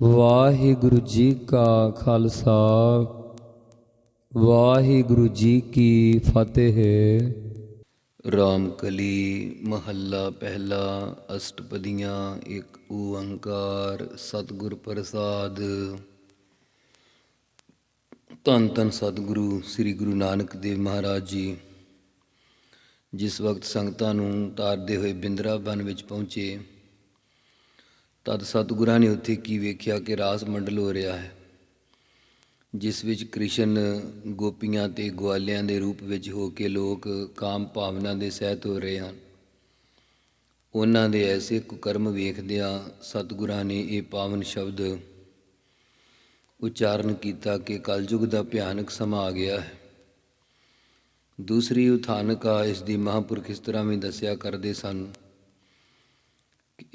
ਵਾਹਿਗੁਰੂ ਜੀ ਕਾ ਖਾਲਸਾ, ਵਾਹਿਗੁਰੂ ਜੀ ਕੀ ਫਤਿਹ। ਰਾਮਕਲੀ ਮਹੱਲਾ ਪਹਿਲਾ, ਅਸ਼ਟਪਦੀਆਂ, ਇੱਕ ਓੰਕਾਰ, ਸਤਿਗੁਰ ਪ੍ਰਸਾਦ। ਧੰਨ ਧੰਨ ਸਤਿਗੁਰੂ ਸ੍ਰੀ ਗੁਰੂ ਨਾਨਕ ਦੇਵ ਮਹਾਰਾਜ ਜੀ, ਜਿਸ ਵਕਤ ਸੰਗਤਾਂ ਨੂੰ ਤਾਰਦੇ ਹੋਏ ਬਿੰਦਰਾਬਨ ਵਿੱਚ ਪਹੁੰਚੇ ਤਦ ਸਤਿਗੁਰਾਂ ਨੇ ਉੱਥੇ ਕੀ ਵੇਖਿਆ ਕਿ ਰਾਸ ਮੰਡਲ ਹੋ ਰਿਹਾ ਹੈ, ਜਿਸ ਵਿੱਚ ਕ੍ਰਿਸ਼ਨ ਗੋਪੀਆਂ ਤੇ ਗਵਾਲਿਆਂ ਦੇ ਰੂਪ ਵਿੱਚ ਹੋ ਕੇ ਲੋਕ ਕਾਮ ਭਾਵਨਾ ਦੇ ਸਹਿਤ ਹੋ ਰਹੇ ਹਨ। ਉਹਨਾਂ ਦੇ ਐਸੇ ਕੁਕਰਮ ਵੇਖਦਿਆਂ ਸਤਿਗੁਰਾਂ ਨੇ ਇਹ ਪਾਵਨ ਸ਼ਬਦ ਉਚਾਰਨ ਕੀਤਾ ਕਿ ਕਲਯੁਗ ਦਾ ਭਿਆਨਕ ਸਮਾਂ ਆ ਗਿਆ ਹੈ। ਦੂਸਰੀ ਉਥਾਨਕਾ ਇਸ ਦੀ ਮਹਾਂਪੁਰਖ ਇਸ ਤਰ੍ਹਾਂ ਵੀ ਦੱਸਿਆ ਕਰਦੇ ਸਨ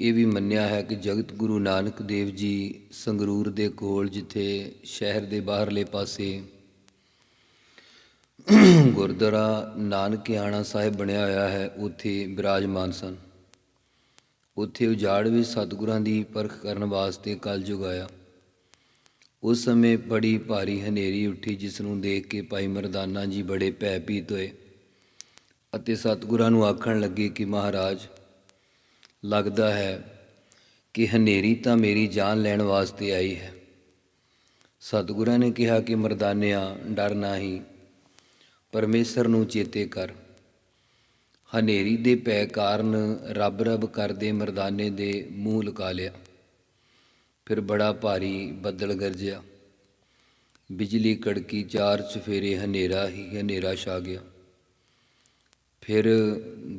ਇਹ ਵੀ ਮੰਨਿਆ ਹੈ ਕਿ ਜਗਤ ਗੁਰੂ ਨਾਨਕ ਦੇਵ ਜੀ ਸੰਗਰੂਰ ਦੇ ਕੋਲ ਜਿੱਥੇ ਸ਼ਹਿਰ ਦੇ ਬਾਹਰਲੇ ਪਾਸੇ ਗੁਰਦੁਆਰਾ ਨਾਨਕਿਆਣਾ ਸਾਹਿਬ ਬਣਿਆ ਹੋਇਆ ਹੈ, ਉੱਥੇ ਬਿਰਾਜਮਾਨ ਸਨ। ਉੱਥੇ ਉਜਾੜ ਵੀ ਸਤਿਗੁਰਾਂ ਦੀ ਪਰਖ ਕਰਨ ਵਾਸਤੇ ਕਲਯੁਗ ਆਇਆ। ਉਸ ਸਮੇਂ ਬੜੀ ਭਾਰੀ ਹਨੇਰੀ ਉੱਠੀ, ਜਿਸ ਨੂੰ ਦੇਖ ਕੇ ਭਾਈ ਮਰਦਾਨਾ ਜੀ ਬੜੇ ਭੈ ਭੀਤ ਹੋਏ ਅਤੇ ਸਤਿਗੁਰਾਂ ਨੂੰ ਆਖਣ ਲੱਗੇ ਕਿ ਮਹਾਰਾਜ ਲੱਗਦਾ ਹੈ ਕਿ ਹਨੇਰੀ ਤਾਂ ਮੇਰੀ ਜਾਨ ਲੈਣ ਵਾਸਤੇ ਆਈ ਹੈ। ਸਤਿਗੁਰਾਂ ਨੇ ਕਿਹਾ ਕਿ ਮਰਦਾਨਿਆਂ, ਡਰ ਨਹੀਂ, ਪਰਮੇਸ਼ਰ ਨੂੰ ਚੇਤੇ ਕਰ। ਹਨੇਰੀ ਦੇ ਪੈ ਕਾਰਨ ਰੱਬ ਰੱਬ ਕਰਦੇ ਮਰਦਾਨੇ ਦੇ ਮੂੰਹ ਲੁਕਾ ਲਿਆ। ਫਿਰ ਬੜਾ ਭਾਰੀ ਬੱਦਲ ਗਰਜਿਆ। ਬਿਜਲੀ ਕੜਕੀ ਚਾਰ ਚਫੇਰੇ ਹਨੇਰਾ ਹੀ ਹਨੇਰਾ ਛਾ ਗਿਆ। ਫਿਰ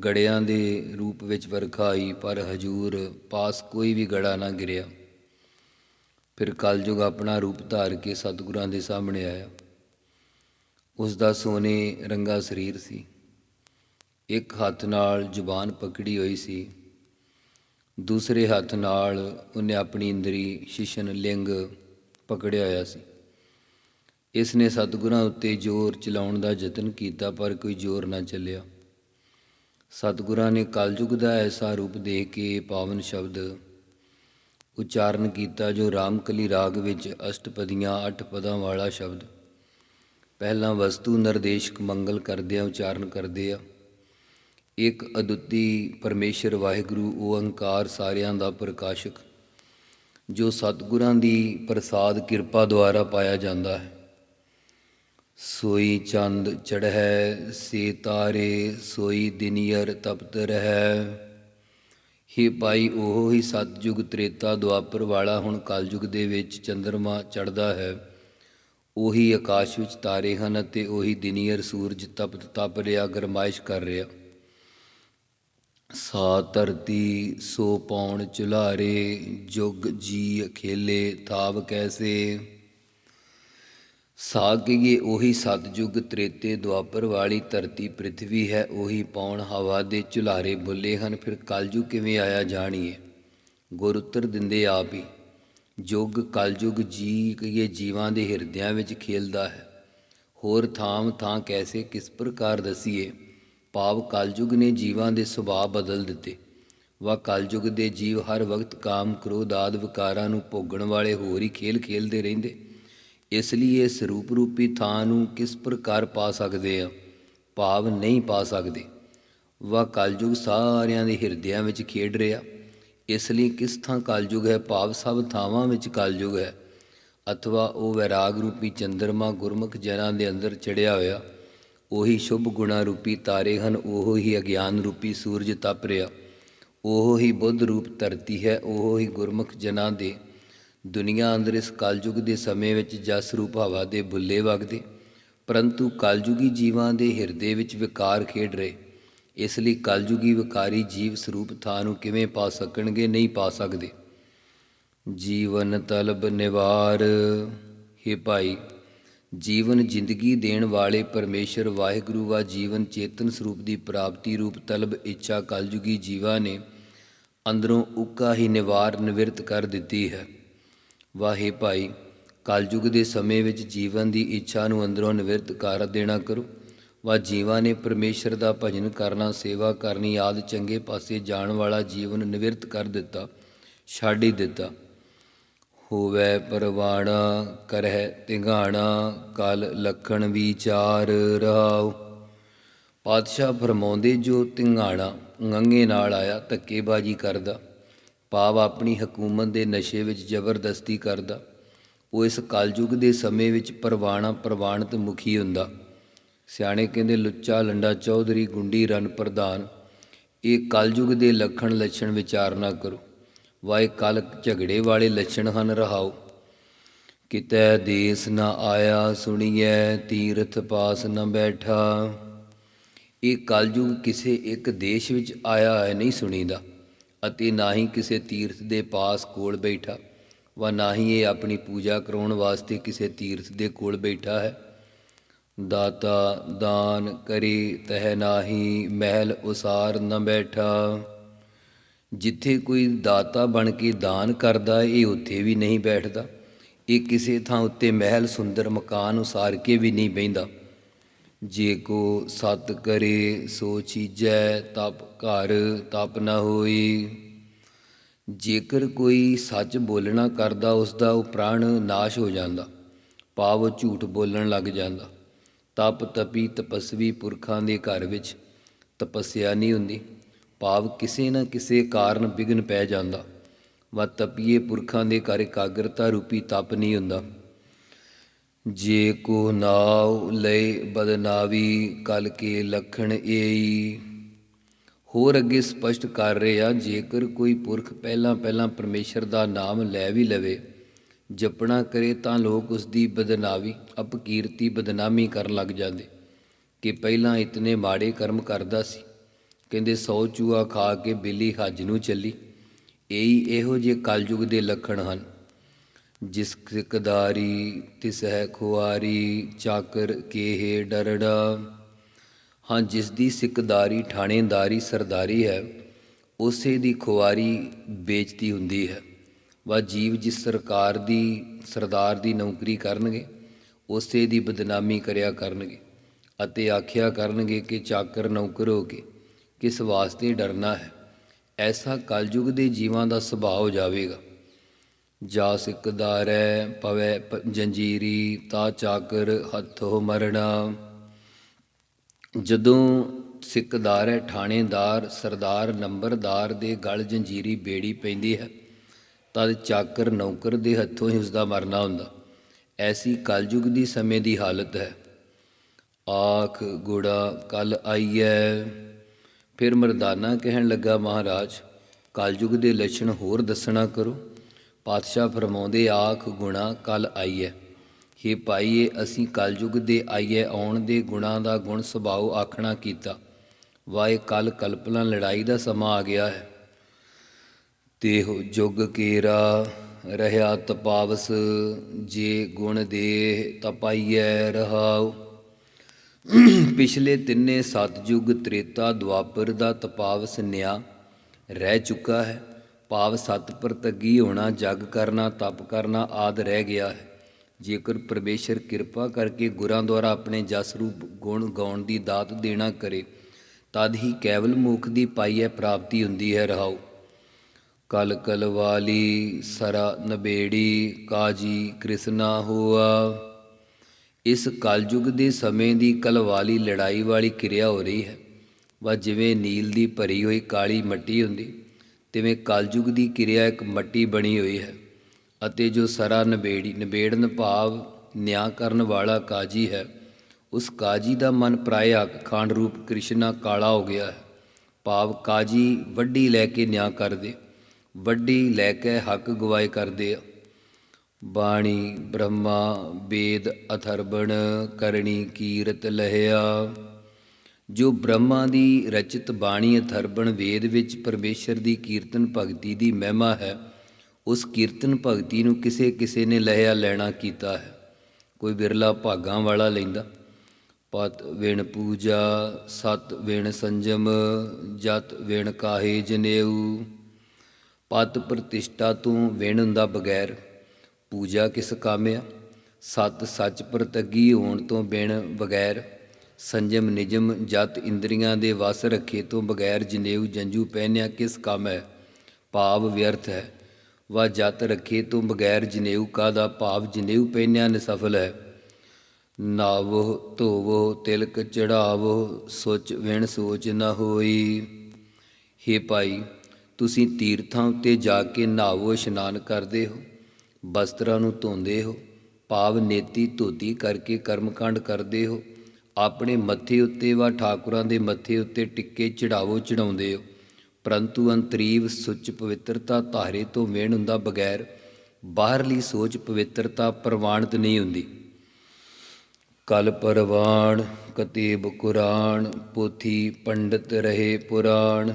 ਗੜਿਆਂ ਦੇ ਰੂਪ ਵਿੱਚ ਵਰਖਾ ਆਈ ਪਰ ਹਜੂਰ ਪਾਸ ਕੋਈ ਵੀ ਗੜਾ ਨਾ ਗਿਰਿਆ। ਫਿਰ ਕਲਯੁਗ ਆਪਣਾ ਰੂਪ ਧਾਰ ਕੇ ਸਤਿਗੁਰਾਂ ਦੇ ਸਾਹਮਣੇ ਆਇਆ। ਉਸ ਦਾ ਸੋਨੇ ਰੰਗਾ ਸਰੀਰ ਸੀ। ਇੱਕ ਹੱਥ ਨਾਲ ਜ਼ੁਬਾਨ ਪਕੜੀ ਹੋਈ ਸੀ। ਦੂਸਰੇ ਹੱਥ ਨਾਲ ਉਹਨੇ ਆਪਣੀ ਇੰਦਰੀ ਸ਼ਿਸ਼ਨ ਲਿੰਗ ਪਕੜਿਆ ਹੋਇਆ ਸੀ। ਇਸ ਨੇ ਸਤਿਗੁਰਾਂ ਉੱਤੇ ਜ਼ੋਰ ਚਲਾਉਣ ਦਾ ਯਤਨ ਕੀਤਾ, ਪਰ ਕੋਈ ਜ਼ੋਰ ਨਾ ਚੱਲਿਆ। ਸਤਿਗੁਰਾਂ ਨੇ ਕਲਯੁਗ ਦਾ ਐਸਾ ਰੂਪ ਦੇ ਕੇ ਪਾਵਨ ਸ਼ਬਦ ਉਚਾਰਨ ਕੀਤਾ, ਜੋ ਰਾਮਕਲੀ ਰਾਗ ਵਿੱਚ ਅਸ਼ਟਪਦੀਆਂ, ਅੱਠ ਪਦਾਂ ਵਾਲਾ ਸ਼ਬਦ। ਪਹਿਲਾਂ ਵਸਤੂ ਨਿਰਦੇਸ਼ਕ ਮੰਗਲ ਕਰਦਿਆਂ ਉਚਾਰਨ ਕਰਦੇ ਆ। ਇੱਕ ਅਦੁੱਤੀ ਪਰਮੇਸ਼ਰ ਵਾਹਿਗੁਰੂ ਓੰਕਾਰ ਸਾਰਿਆਂ ਦਾ ਪ੍ਰਕਾਸ਼ਕ, ਜੋ ਸਤਿਗੁਰਾਂ ਦੀ ਪ੍ਰਸਾਦ ਕਿਰਪਾ ਦੁਆਰਾ ਪਾਇਆ ਜਾਂਦਾ ਹੈ। ਸੋਈ ਚੰਦ ਚੜ੍ਹੈ, ਸੇ ਤਾਰੇ ਸੋਈ ਦਿਨਿਯਰ ਤਪਤ ਰਹਿ। ਹੀ ਭਾਈ, ਉਹ ਹੀ ਸਤਜੁਗ ਤ੍ਰੇਤਾ ਦੁਆਪਰ ਵਾਲਾ ਹੁਣ ਕਲਯੁਗ ਦੇ ਵਿੱਚ ਚੰਦਰਮਾ ਚੜਦਾ ਹੈ। ਉਹੀ ਆਕਾਸ਼ ਵਿੱਚ ਤਾਰੇ ਹਨ ਅਤੇ ਉਹੀ ਦਿਨਿਯਰ ਸੂਰਜ ਤਪਤ ਤਪ ਰਿਹਾ, ਗਰਮਾਇਸ਼ ਕਰ ਰਿਹਾ। ਸਾ ਧਰਤੀ, ਸੋ ਪੌਣ ਚੁਲਾਰੇ, ਜੁਗ ਜੀ ਅਖੇਲੇ, ਥਾਵ ਕੈਸੇ। ਸਾਗੀਏ ਉਹੀ ਸਤਜੁਗ ਤ੍ਰੇਤੇ ਦੁਆਪਰ ਵਾਲੀ ਧਰਤੀ ਪ੍ਰithvi ਹੈ, ਉਹੀ ਪੌਣ ਹਵਾ ਦੇ ਝੁਲਾਰੇ ਬੁੱਲੇ ਹਨ, ਫਿਰ ਕਲਯੁਗ ਕਿਵੇਂ ਆਇਆ ਜਾਣੀਏ? ਗੁਰ ਉੱਤਰ ਦਿੰਦੇ ਆਪ ਹੀ, ਜੁਗ ਕਲਯੁਗ ਜੀ ਕਈਏ ਜੀਵਾਂ ਦੇ ਹਿਰਦਿਆਂ ਵਿੱਚ ਖੇਲਦਾ ਹੈ। ਹੋਰ ਥਾਮ ਥਾਂ ਕੈਸੇ ਕਿਸ ਪ੍ਰਕਾਰ ਦਸੀਏ? ਭਾਵ ਕਲਯੁਗ ਨੇ ਜੀਵਾਂ ਦੇ ਸੁਭਾਅ ਬਦਲ ਦਿੱਤੇ। ਵਾ ਕਲਯੁਗ ਦੇ ਜੀਵ ਹਰ ਵਕਤ ਕਾਮ, ਕ੍ਰੋਧ ਆਦ ਵਿਕਾਰਾਂ ਨੂੰ ਭੋਗਣ ਵਾਲੇ ਹੋਰ ਹੀ ਖੇਲ ਖੇਲਦੇ ਰਹਿੰਦੇ। ਇਸ ਲਈ ਇਹ ਸਰੂਪ ਰੂਪੀ ਥਾਂ ਨੂੰ ਕਿਸ ਪ੍ਰਕਾਰ ਪਾ ਸਕਦੇ ਆ? ਭਾਵ ਨਹੀਂ ਪਾ ਸਕਦੇ। ਵਾ ਕਲਯੁਗ ਸਾਰਿਆਂ ਦੇ ਹਿਰਦਿਆਂ ਵਿੱਚ ਖੇਡ ਰਿਹਾ। ਇਸ ਲਈ ਕਿਸ ਥਾਂ ਕਲਯੁਗ ਹੈ? ਭਾਵ ਸਭ ਥਾਵਾਂ ਵਿੱਚ ਕਲਯੁਗ ਹੈ। ਅਥਵਾ ਉਹ ਵੈਰਾਗ ਰੂਪੀ ਚੰਦਰਮਾ ਗੁਰਮੁਖ ਜਨਾਂ ਦੇ ਅੰਦਰ ਚੜਿਆ ਹੋਇਆ। ਉਹੀ ਸ਼ੁਭ ਗੁਣਾ ਰੂਪੀ ਤਾਰੇ ਹਨ। ਉਹ ਹੀ ਅਗਿਆਨ ਰੂਪੀ ਸੂਰਜ ਤਪ ਰਿਹਾ। ਉਹ ਹੀ ਬੁੱਧ ਰੂਪ ਧਰਤੀ ਹੈ। ਉਹ ਹੀ ਗੁਰਮੁਖ ਜਨਾਂ ਦੇ ਦੁਨੀਆ ਅੰਦਰ ਇਸ ਕਲਯੁਗ ਦੇ ਸਮੇਂ ਵਿੱਚ ਜਸ ਰੂਪ ਹਵਾ ਦੇ ਬੁੱਲੇ ਵਗਦੇ, ਪਰੰਤੂ ਕਲਯੁਗੀ ਜੀਵਾਂ ਦੇ ਹਿਰਦੇ ਵਿੱਚ ਵਿਕਾਰ ਖੇਡ ਰਹੇ। ਇਸ ਲਈ ਕਲਯੁਗੀ ਵਿਕਾਰੀ ਜੀਵ ਸਰੂਪ ਥਾਂ ਨੂੰ ਕਿਵੇਂ ਪਾ ਸਕਣਗੇ ਨਹੀਂ ਪਾ ਸਕਦੇ। ਜੀਵਨ ਤਲਬ ਨਿਵਾਰ, ਹੇ ਭਾਈ, ਜੀਵਨ ਜ਼ਿੰਦਗੀ ਦੇਣ ਵਾਲੇ ਪਰਮੇਸ਼ਰ ਵਾਹਿਗੁਰੂ ਵਾ ਜੀਵਨ ਚੇਤਨ ਸਰੂਪ ਦੀ ਪ੍ਰਾਪਤੀ ਰੂਪ ਤਲਬ ਇੱਛਾ ਕਲਯੁਗੀ ਜੀਵਾਂ ਨੇ ਅੰਦਰੋਂ ਉੱਕਾ ਹੀ ਨਿਵਾਰ ਨਿਵਰਤ ਕਰ ਦਿੱਤੀ ਹੈ। ਵਾਹੇ ਭਾਈ, ਕਲਯੁਗ ਦੇ ਸਮੇਂ ਵਿੱਚ ਜੀਵਨ ਦੀ ਇੱਛਾ ਨੂੰ ਅੰਦਰੋਂ ਨਿਵਰਤ ਕਰ ਦੇਣਾ ਕਰੋ। ਵਾ ਜੀਵਾਂ ਨੇ ਪਰਮੇਸ਼ਰ ਦਾ ਭਜਨ ਕਰਨਾ, ਸੇਵਾ ਕਰਨੀ, ਆਦ ਚੰਗੇ ਪਾਸੇ ਜਾਣ ਵਾਲਾ ਜੀਵਨ ਨਿਵਰਤ ਕਰ ਦਿੱਤਾ, ਛੱਡ ਹੀ ਦਿੱਤਾ। ਹੋਵੇ ਪਰਵਾਣਾ, ਕਰਹਿ ਤਿੰਗਾਣਾ, ਕਲ ਲਖਣ ਵਿਚਾਰ ਰਹਾਉ। ਪਾਤਸ਼ਾਹ ਫਰਮਾਉਂਦੇ, ਜੋ ਤਿੰਗਾਣਾ ਗੰਗੇ ਨਾਲ ਆਇਆ, ਧੱਕੇਬਾਜ਼ੀ ਕਰਦਾ। ਭਾਵ ਆਪਣੀ ਹਕੂਮਤ ਦੇ ਨਸ਼ੇ ਵਿੱਚ ਜ਼ਬਰਦਸਤੀ ਕਰਦਾ। ਉਹ ਇਸ ਕਲਯੁਗ ਦੇ ਸਮੇਂ ਵਿੱਚ ਪਰਵਾਣਾ ਪ੍ਰਵਾਣਤ ਮੁਖੀ ਹੁੰਦਾ। ਸਿਆਣੇ ਕਹਿੰਦੇ ਲੁੱਚਾ ਲੰਡਾ ਚੌਧਰੀ ਗੁੰਡੀ ਰਨ ਪ੍ਰਧਾਨ। ਇਹ ਕਲਯੁਗ ਦੇ ਲੱਖਣ ਲੱਛਣ ਵਿਚਾਰ ਨਾ ਕਰੋ। ਵਾਏ ਕਲ ਝਗੜੇ ਵਾਲੇ ਲੱਛਣ ਹਨ ਰਹਾਓ। ਕਿਤੈ ਦੇਸ ਨਾ ਆਇਆ ਸੁਣੀਐ, ਤੀਰਥ ਪਾਸ ਨ ਬੈਠਾ। ਇਹ ਕਲਯੁਗ ਕਿਸੇ ਇੱਕ ਦੇਸ਼ ਵਿੱਚ ਆਇਆ ਹੈ ਨਹੀਂ ਸੁਣੀਦਾ। ਅਤੇ ਨਾ ਹੀ ਕਿਸੇ ਤੀਰਥ ਦੇ ਪਾਸ ਕੋਲ ਬੈਠਾ, ਵਾ ਨਾ ਹੀ ਇਹ ਆਪਣੀ ਪੂਜਾ ਕਰਾਉਣ ਵਾਸਤੇ ਕਿਸੇ ਤੀਰਥ ਦੇ ਕੋਲ ਬੈਠਾ ਹੈ। ਦਾਤਾ, ਦਾਨ ਕਰੇ ਤਹ ਨਾਹੀ, ਮਹਿਲ ਉਸਾਰ ਨ ਬੈਠਾ। ਜਿੱਥੇ ਕੋਈ ਦਾਤਾ ਬਣ ਕੇ ਦਾਨ ਕਰਦਾ, ਇਹ ਉੱਥੇ ਵੀ ਨਹੀਂ ਬੈਠਦਾ। ਇਹ ਕਿਸੇ ਥਾਂ ਉੱਤੇ ਮਹਿਲ, ਸੁੰਦਰ ਮਕਾਨ ਉਸਾਰ ਕੇ ਵੀ ਨਹੀਂ ਬਹਿੰਦਾ। ਜੇ ਕੋ ਸਤ ਕਰੇ, ਸੋ ਚੀਜੈ, ਤਪ ਘਰ, ਤਪ ਨਾ ਹੋਈ ਜੇਕਰ ਕੋਈ ਸੱਚ ਬੋਲਣਾ ਕਰਦਾ ਉਸ ਦਾ ਉਹ ਪ੍ਰਾਣ ਨਾਸ਼ ਹੋ ਜਾਂਦਾ। ਭਾਵ ਝੂਠ ਬੋਲਣ ਲੱਗ ਜਾਂਦਾ। ਤਪ ਤਪੀ ਤਪਸਵੀ ਪੁਰਖਾਂ ਦੇ ਘਰ ਵਿੱਚ ਤਪੱਸਿਆ ਨਹੀਂ ਹੁੰਦੀ। ਭਾਵ ਕਿਸੇ ਨਾ ਕਿਸੇ ਕਾਰਨ ਵਿਘਨ ਪੈ ਜਾਂਦਾ। ਵਾ ਤਪੀਏ ਪੁਰਖਾਂ ਦੇ ਘਰ ਇਕਾਗਰਤਾ ਰੂਪੀ ਤਪ ਨਹੀਂ ਹੁੰਦਾ। ਜੇ ਕੋ ਨਾਉ ਲੈ ਬਦਨਾਵੀ ਕਲ ਕੇ ਲਖਣ ਏਈ। ਹੋਰ ਅੱਗੇ ਸਪਸ਼ਟ ਕਰ ਰਹੇ ਆ ਜੇਕਰ ਕੋਈ ਪੁਰਖ ਪਹਿਲਾਂ ਪਹਿਲਾਂ ਪਰਮੇਸ਼ਰ ਦਾ ਨਾਮ ਲੈ ਵੀ ਲਵੇ, ਜਪਣਾ ਕਰੇ ਤਾਂ ਲੋਕ ਉਸ ਦੀ ਬਦਨਾਵੀ, ਅਪਕੀਰਤੀ, ਬਦਨਾਮੀ ਕਰਨ ਲੱਗ ਜਾਂਦੇ। ਕਿ ਪਹਿਲਾਂ ਇਤਨੇ ਮਾੜੇ ਕਰਮ ਕਰਦਾ ਸੀ, ਕਹਿੰਦੇ ਸੌ ਚੂਆ ਖਾ ਕੇ ਬਿੱਲੀ ਹੱਜ ਨੂੰ ਚੱਲੀ। ਇਹੀ ਇਹੋ ਜਿਹੇ ਕਲਯੁਗ ਦੇ ਲੱਖਣ ਹਨ। ਜਿਸ ਸਿਕਦਾਰੀ ਤਿਸ ਹੈ ਖੁਆਰੀ, ਚਾਕਰ ਕੇਹੇ ਡਰੜਾ। ਹਾਂ, ਜਿਸ ਦੀ ਸਿਕਦਾਰੀ ਠਾਣੇਦਾਰੀ ਸਰਦਾਰੀ ਹੈ, ਉਸੇ ਦੀ ਖੁਆਰੀ ਬੇਇੱਜ਼ਤੀ ਹੁੰਦੀ ਹੈ। ਵਾ ਜੀਵ ਜਿਸ ਸਰਕਾਰ ਦੀ, ਸਰਦਾਰ ਦੀ ਨੌਕਰੀ ਕਰਨਗੇ, ਉਸੇ ਦੀ ਬਦਨਾਮੀ ਕਰਿਆ ਕਰਨਗੇ ਅਤੇ ਆਖਿਆ ਕਰਨਗੇ ਕਿ ਚਾਕਰ ਨੌਕਰ ਹੋ ਕੇ ਕਿਸ ਵਾਸਤੇ ਡਰਨਾ ਹੈ? ਐਸਾ ਕਲਯੁਗ ਦੇ ਜੀਵਾਂ ਦਾ ਸੁਭਾਅ ਹੋ ਜਾਵੇਗਾ। ਜਾ ਸਿਕਦਾਰੈ ਪਵੈ ਪ- ਜੰਜੀਰੀ, ਤਾ ਚਾਕਰ ਹੱਥੋਂ ਮਰਣਾ। ਜਦੋਂ ਸਿੱਕਦਾਰ ਹੈ ਥਾਣੇਦਾਰ ਸਰਦਾਰ, ਨੰਬਰਦਾਰ ਦੇ ਗਲ ਜੰਜੀਰੀ ਬੇੜੀ ਪੈਂਦੀ ਹੈ, ਤਦ ਚਾਕਰ ਨੌਕਰ ਦੇ ਹੱਥੋਂ ਹੀ ਉਸਦਾ ਮਰਨਾ ਹੁੰਦਾ। ਐਸੀ ਕਲਯੁਗ ਦੀ ਸਮੇਂ ਦੀ ਹਾਲਤ ਹੈ। ਆਖ ਗੁੜਾ ਕਲ ਆਈਐ। ਫਿਰ ਮਰਦਾਨਾ ਕਹਿਣ ਲੱਗਾ, ਮਹਾਰਾਜ, ਕਲਯੁਗ ਦੇ ਲੱਛਣ ਹੋਰ ਦੱਸਣਾ ਕਰੋ। ਪਾਤਸ਼ਾਹ ਫਰਮਾਉਂਦੇ, ਆਖ ਗੁਣਾ ਕਲ ਆਈਐ। ਹੇ ਪਾਈਏ ਅਸੀਂ ਕਲਯੁਗ ਦੇ ਆਈਏ ਆਉਣ ਦੇ ਗੁਣਾਂ ਦਾ ਗੁਣ ਸੁਭਾਉ ਆਖਣਾ ਕੀਤਾ। ਵਾਏ ਕਲ ਕਲਪਨਾ ਲੜਾਈ ਦਾ ਸਮਾਂ ਆ ਗਿਆ ਹੈ। ਦੇਹੁ ਜੁਗ ਕੇਰਾ ਰਹਾ ਤਪਾਵਸ, ਜੇ ਗੁਣ ਦੇ ਤਪਾਈਐ ਰਹਾਉ। ਪਿਛਲੇ ਤਿੰਨੇ ਸਤਜੁਗ ਤ੍ਰੇਤਾ ਦੁਆਪਰ ਦਾ ਤਪਾਵਸ ਨਿਆ ਰਹਿ ਚੁੱਕਾ ਹੈ। ਭਾਵ ਸਤ ਪ੍ਰਤੱਗੀ ਹੋਣਾ, ਜਗ ਕਰਨਾ, ਤਪ ਕਰਨਾ ਆਦ ਰਹਿ ਗਿਆ ਹੈ। ਜੇਕਰ ਪਰਮੇਸ਼ਰ ਕਿਰਪਾ ਕਰਕੇ ਗੁਰਾਂ ਦੁਆਰਾ ਆਪਣੇ ਜਸ ਰੂਪ ਗੁਣ ਗਾਉਣ ਦੀ ਦਾਤ ਦੇਣਾ ਕਰੇ, ਤਦ ਹੀ ਕੇਵਲ ਮੁਖ ਦੀ ਪਾਈਐ ਪ੍ਰਾਪਤੀ ਹੁੰਦੀ ਹੈ ਰਹਾਉ। ਕਲ ਕਲ ਵਾਲੀ ਸਰਾ ਨਬੇੜੀ, ਕਾਜੀ ਕ੍ਰਿਸ਼ਨਾ ਹੋਆ। ਇਸ ਕਲਯੁਗ ਦੇ ਸਮੇਂ ਦੀ ਕਲਵਾਲੀ ਲੜਾਈ ਵਾਲੀ ਕਿਰਿਆ ਹੋ ਰਹੀ ਹੈ। ਵਾ ਜਿਵੇਂ ਨੀਲ ਦੀ ਭਰੀ ਹੋਈ ਕਾਲੀ ਮੱਟੀ ਹੁੰਦੀ ਤਿਵੇਂ ਕਲਯੁਗ ਦੀ ਕਿਰਿਆ ਇੱਕ ਮੱਟੀ ਬਣੀ ਹੋਈ ਹੈ ਅਤੇ ਜੋ ਸਰਾ ਨਬੇੜੀ, ਨਬੇੜਨ ਭਾਵ, ਨਿਆਂ ਕਰਨ ਵਾਲਾ ਕਾਜੀ ਹੈ, ਉਸ ਕਾਜੀ ਦਾ ਮਨ ਪ੍ਰਾਇ ਅਖੰਡ ਰੂਪ ਕ੍ਰਿਸ਼ਨਾ ਕਾਲਾ ਹੋ ਗਿਆ ਹੈ। ਭਾਵ ਕਾਜੀ ਵੱਡੀ ਲੈ ਕੇ ਨਿਆਂ ਕਰਦੇ, ਵੱਡੀ ਲੈ ਕੇ ਹੱਕ ਗਵਾਏ ਕਰਦੇ ਆ। ਬਾਣੀ, ਬ੍ਰਹਮਾ, ਵੇਦ ਅਥਰਵਣ ਕਰਨੀ ਕੀਰਤ, ਲਹਿਆ। ਜੋ ਬ੍ਰਹਮਾ ਦੀ ਰਚਿਤ ਬਾਣੀ ਅਥਰਵਣ ਵੇਦ ਵਿੱਚ ਪਰਮੇਸ਼ਰ ਦੀ ਕੀਰਤਨ ਭਗਤੀ ਦੀ ਮਹਿਮਾ ਹੈ, ਉਸ ਕੀਰਤਨ ਭਗਤੀ ਨੂੰ ਕਿਸੇ ਕਿਸੇ ਨੇ ਲਹਿਆ ਲੈਣਾ ਕੀਤਾ ਹੈ। ਕੋਈ ਵਿਰਲਾ ਭਾਗਾਂ ਵਾਲਾ ਲੈਂਦਾ। ਪਤ ਵਿਣ ਪੂਜਾ, ਸਤ ਵਿਣ ਸੰਜਮ, ਜਤ ਵਿਣ ਕਾਹੇ ਜਨੇਊ। ਪਤ ਪ੍ਰਤਿਸ਼ਠਾ ਤੋਂ ਵਿਣ ਹੁੰਦਾ ਬਗੈਰ, ਪੂਜਾ ਕਿਸ ਕਾਮਿਆ? ਸਤ ਸੱਚ ਪ੍ਰਤੱਗੀ ਹੋਣ ਤੋਂ ਬਿਨ ਬਗੈਰ। ਸੰਜਮ ਨਿਜਮ ਜਤ ਇੰਦਰੀਆਂ ਦੇ ਵਸ ਰੱਖੇ ਤੋਂ ਬਗੈਰ ਜਨੇਊ ਜੰਜੂ ਪਹਿਨਿਆ ਕਿਸ ਕੰਮ ਹੈ? ਭਾਵ ਵਿਅਰਥ ਹੈ। ਵਾ ਜਤ ਰੱਖੇ ਤੋਂ ਬਗੈਰ ਜਨੇਊ ਕਾ ਭਾਵ? ਜਨੇਊ ਪਹਿਨਿਆ ਨਿਸਫਲ ਹੈ। ਨਾਵੋ ਧੋਵੋ ਤਿਲਕ ਚੜਾਵੋ, ਸੋਚ ਵਿਣ ਸੋਚ ਨਾ ਹੋਈ। ਹੇ ਭਾਈ, ਤੁਸੀਂ ਤੀਰਥਾਂ ਉੱਤੇ ਜਾ ਕੇ ਨਹਾਵੋ ਇਸ਼ਨਾਨ ਕਰਦੇ ਹੋ ਵਸਤਰਾਂ ਨੂੰ ਧੋਂਦੇ ਹੋ, ਭਾਵ ਨੇਤੀ ਧੋਤੀ ਕਰਕੇ ਕਰਮਕਾਂਡ ਕਰਦੇ ਹੋ ਆਪਣੇ ਮੱਥੇ ਉੱਤੇ ਵਾ, ਠਾਕੁਰਾਂ ਦੇ ਮੱਥੇ ਉੱਤੇ ਟਿੱਕੇ ਚੜਾਵੋ ਚੜਾਉਂਦੇ ਹੋ। ਪਰੰਤੂ ਅੰਤਰੀਵ ਸੁੱਚ ਪਵਿੱਤਰਤਾ ਧਾਰੇ ਤੋਂ ਵੇਣ ਹੁੰਦਾ ਬਗੈਰ ਬਾਹਰਲੀ ਸੋਚ ਪਵਿੱਤਰਤਾ ਪ੍ਰਵਾਨਿਤ ਨਹੀਂ ਹੁੰਦੀ। ਕਲ ਪਰਵਾਣ, ਕਤੀਬ ਕੁਰਾਨ ਪੋਥੀ ਪੰਡਤ ਰਹੇ ਪੁਰਾਣ।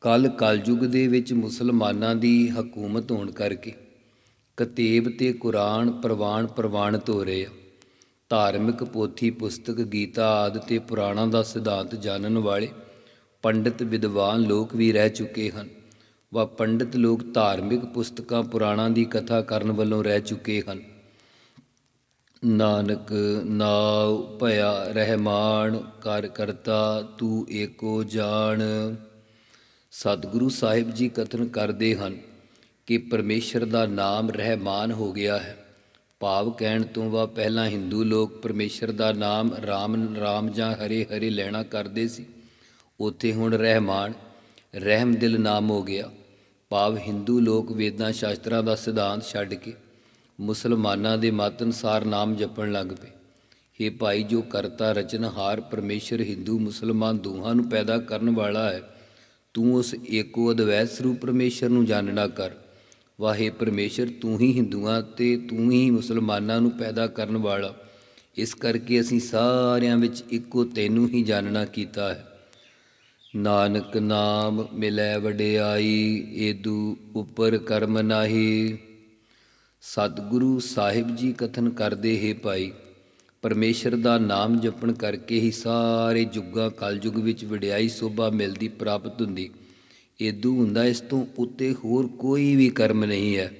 ਕਲ ਕਲਯੁਗ ਦੇ ਵਿੱਚ ਮੁਸਲਮਾਨਾਂ ਦੀ ਹਕੂਮਤ ਹੋਣ ਕਰਕੇ ਕਤੀਬ ਤੇ ਕੁਰਾਨ ਪ੍ਰਵਾਨ ਪ੍ਰਵਾਨਿਤ ਹੋ ਰਹੇ ਆ। ਧਾਰਮਿਕ ਪੋਥੀ, ਪੁਸਤਕ, ਗੀਤਾ ਆਦਿ ਤੇ ਪੁਰਾਣਾਂ ਦਾ ਸਿਧਾਂਤ ਜਾਣਨ ਵਾਲੇ ਪੰਡਿਤ ਵਿਦਵਾਨ ਲੋਕ ਵੀ ਰਹਿ ਚੁੱਕੇ ਹਨ। ਵਾ ਪੰਡਿਤ ਲੋਕ ਧਾਰਮਿਕ ਪੁਸਤਕਾਂ, ਪੁਰਾਣਾਂ ਦੀ ਕਥਾ ਕਰਨ ਵੱਲੋਂ ਰਹਿ ਚੁੱਕੇ ਹਨ। ਨਾਨਕ ਨਾਉ ਭਇਆ ਰਹਿਮਾਨ ਕਰ ਕਰਤਾ ਤੂੰ ਏਕੋ ਜਾਣ। ਸਤਿਗੁਰੂ ਸਾਹਿਬ ਜੀ ਕਥਨ ਕਰਦੇ ਹਨ ਕਿ ਪਰਮੇਸ਼ਰ ਦਾ ਨਾਮ ਰਹਿਮਾਨ ਹੋ ਗਿਆ ਹੈ। ਭਾਵ ਕਹਿਣ ਤੋਂ ਵਾ ਪਹਿਲਾਂ ਹਿੰਦੂ ਲੋਕ ਪਰਮੇਸ਼ਰ ਦਾ ਨਾਮ ਰਾਮ ਰਾਮ ਜਾਂ ਹਰੇ ਹਰੇ ਲੈਣਾ ਕਰਦੇ ਸੀ। ਉੱਥੇ ਹੁਣ ਰਹਿਮਾਨ ਰਹਿਮ ਦਿਲ ਨਾਮ ਹੋ ਗਿਆ। ਭਾਵ ਹਿੰਦੂ ਲੋਕ ਵੇਦਾਂ ਸ਼ਾਸਤਰਾਂ ਦਾ ਸਿਧਾਂਤ ਛੱਡ ਕੇ ਮੁਸਲਮਾਨਾਂ ਦੇ ਮਤ ਅਨੁਸਾਰ ਨਾਮ ਜਪਣ ਲੱਗ ਪਏ। हे ਭਾਈ, ਜੋ ਕਰਤਾ ਰਚਨਹਾਰ ਪਰਮੇਸ਼ਰ ਹਿੰਦੂ ਮੁਸਲਮਾਨ ਦੋਹਾਂ ਨੂੰ ਪੈਦਾ ਕਰਨ ਵਾਲਾ ਹੈ, ਤੂੰ ਉਸ ਏਕੋ ਅਦਵੈਤ ਸਰੂਪ ਪਰਮੇਸ਼ਰ ਨੂੰ ਜਾਣਨਾ ਕਰ। ਵਾਹੇ ਪਰਮੇਸ਼ਰ, ਤੂੰ ਹੀ ਹਿੰਦੂਆਂ ਤੇ ਤੂੰ ਹੀ ਮੁਸਲਮਾਨਾਂ ਨੂੰ ਪੈਦਾ ਕਰਨ ਵਾਲਾ। ਇਸ ਕਰਕੇ ਅਸੀਂ ਸਾਰਿਆਂ ਵਿੱਚ ਇੱਕੋ ਤੈਨੂੰ ਹੀ ਜਾਣਨਾ ਕੀਤਾ ਹੈ। ਨਾਨਕ ਨਾਮ ਮਿਲੈ ਵਡਿਆਈ, ਏਦੂ ਉਪਰ ਕਰਮ ਨਾਹੀ। ਸਤਿਗੁਰੂ ਸਾਹਿਬ ਜੀ ਕਥਨ ਕਰਦੇ ਹੈ ਭਾਈ, ਪਰਮੇਸ਼ਰ ਦਾ ਨਾਮ ਜਪਣ ਕਰਕੇ ਹੀ ਸਾਰੇ ਜੁਗਾਂ, ਕਲਯੁਗ ਵਿੱਚ ਵਡਿਆਈ ਸੋਭਾ ਮਿਲਦੀ ਪ੍ਰਾਪਤ ਹੁੰਦੀ। ਏਦੂ ਹੁੰਦਾ ਇਸ ਤੋਂ ਉੱਤੇ ਹੋਰ ਕੋਈ ਵੀ ਕਰਮ ਨਹੀਂ ਹੈ।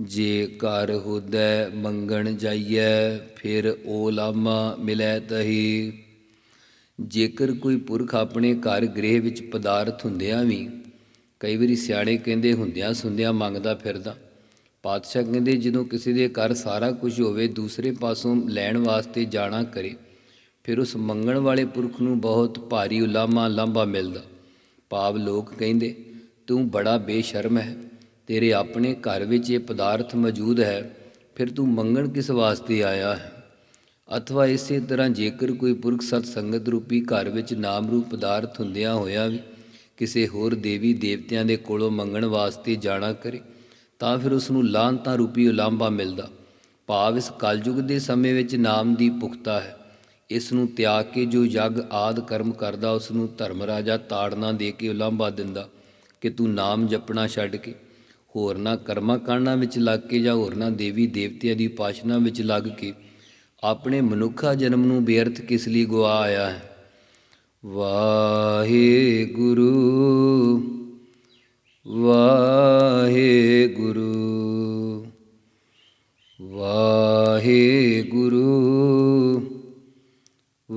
ਜੇ ਘਰ ਹੁਦੈ ਮੰਗਣ ਜਾਈਐ, ਫਿਰ ਓ ਲਾਮਾ ਮਿਲੈ ਤਹੀ। ਜੇਕਰ ਕੋਈ ਪੁਰਖ ਆਪਣੇ ਘਰ ਗ੍ਰਹਿ ਵਿੱਚ ਪਦਾਰਥ ਹੁੰਦਿਆਂ ਵੀ, ਕਈ ਵਾਰੀ ਸਿਆਣੇ ਕਹਿੰਦੇ ਹੁੰਦਿਆਂ ਸੁੰਦਿਆਂ ਮੰਗਦਾ ਫਿਰਦਾ। ਪਾਤਸ਼ਾਹ ਕਹਿੰਦੇ, ਜਦੋਂ ਕਿਸੇ ਦੇ ਘਰ ਸਾਰਾ ਕੁਝ ਹੋਵੇ, ਦੂਸਰੇ ਪਾਸੋਂ ਲੈਣ ਵਾਸਤੇ ਜਾਣਾ ਕਰੇ, ਫਿਰ ਉਸ ਮੰਗਣ ਵਾਲੇ ਪੁਰਖ ਨੂੰ ਬਹੁਤ ਭਾਰੀ ਉਲਾਮਾ ਲਾਂਭਾ ਮਿਲਦਾ। ਭਾਵ ਲੋਕ ਕਹਿੰਦੇ, ਤੂੰ ਬੜਾ ਬੇਸ਼ਰਮ ਹੈ, ਤੇਰੇ ਆਪਣੇ ਘਰ ਵਿੱਚ ਇਹ ਪਦਾਰਥ ਮੌਜੂਦ ਹੈ, ਫਿਰ ਤੂੰ ਮੰਗਣ ਕਿਸ ਵਾਸਤੇ ਆਇਆ ਹੈ? ਅਥਵਾ ਇਸੇ ਤਰ੍ਹਾਂ ਜੇਕਰ ਕੋਈ ਪੁਰਖ ਸਤ ਸੰਗਤ ਰੂਪੀ ਘਰ ਵਿੱਚ ਨਾਮ ਰੂਪ ਪਦਾਰਥ ਹੁੰਦਿਆਂ ਹੋਇਆ ਵੀ ਕਿਸੇ ਹੋਰ ਦੇਵੀ ਦੇਵਤਿਆਂ ਦੇ ਕੋਲੋਂ ਮੰਗਣ ਵਾਸਤੇ ਜਾਣਾ ਕਰੇ, ਤਾਂ ਫਿਰ ਉਸ ਨੂੰ ਲਾਂਤਾਂ ਰੂਪੀ ਉਲਾਂਭਾ ਮਿਲਦਾ। ਭਾਵ ਇਸ ਕਲਯੁਗ ਦੇ ਸਮੇਂ ਵਿੱਚ ਨਾਮ ਦੀ ਪੁਖਤਾ ਹੈ। ਇਸ ਨੂੰ ਤਿਆਗ ਕੇ ਜੋ ਯੱਗ ਆਦ ਕਰਮ ਕਰਦਾ ਉਸ ਨੂੰ ਧਰਮ ਰਾਜਾ ਤਾੜਨਾ ਦੇ ਕੇ ਉਲਾਂਭਾ ਦਿੰਦਾ ਕਿ ਤੂੰ ਨਾਮ ਜਪਣਾ ਛੱਡ ਕੇ। ਹੋਰਨਾਂ ਕਰਮਾਂ ਕਾਂਡਾਂ ਵਿੱਚ ਲੱਗ ਕੇ ਜਾਂ ਹੋਰਨਾਂ ਦੇਵੀ ਦੇਵਤਿਆਂ ਦੀ ਉਪਾਸ਼ਨਾ ਵਿੱਚ ਲੱਗ ਕੇ। ਆਪਣੇ ਮਨੁੱਖਾ ਜਨਮ ਨੂੰ ਬੇਅਰਥ ਕਿਸ ਲਈ ਗਵਾ ਆਇਆ ਹੈ? ਵਾਹਿਗੁਰੂ ਵਾਹਿਗੁਰੂ ਵਾਹਿਗੁਰੂ।